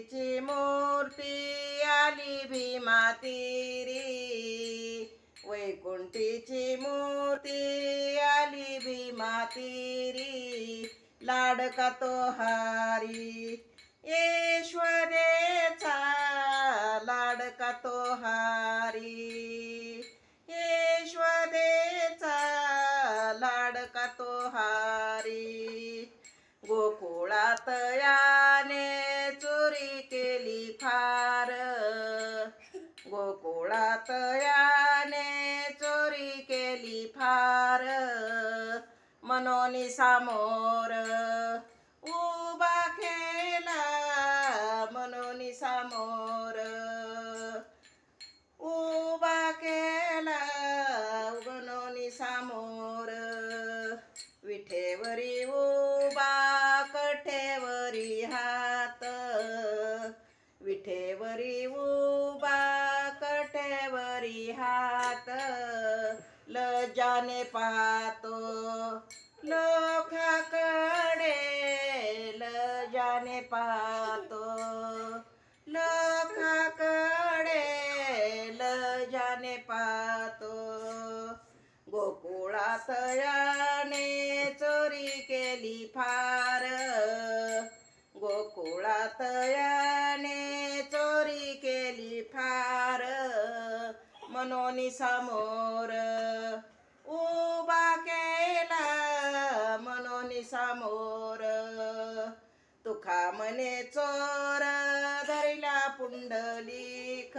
तिची मूर्ती आली भीमा तीरी. वैकुंठीची मूर्ती आली भीमा तीरी. लाडका तो हारी? ईश्वरेचा लाडका तो हारी? ईश्वरेचा लाडका गोकुळात याने चोरी केली फार? मनोनी सामोर उभा केला मनोनी सामोर उभा केला मनोनी सामोर विठेवरी उभा कठेवरी हात विठेवरी ल जाने पाहतो. लोकाकडे ल जाने पाहतो. लोकाकडे ल जाने पाहतो. गोकुळात या मनोनी समोर उभा केला मनोनी समोर. तुका मने चोर धरिला पुंडलिक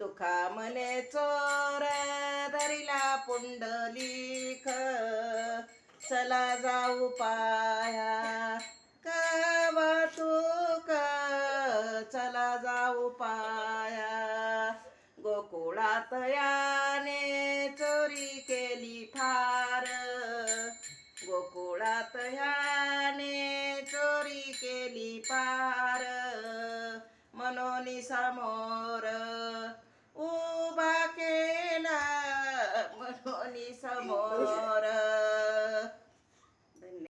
तुका मने चोर धरिला पुंडलिक चला जाऊ पाया कवतुक चला जाऊ पाया. गोकुळात याने चोरी केली फार गोकुळात याने चोरी केली पार. मनोनी समोर उभा केला मनोनी समोर.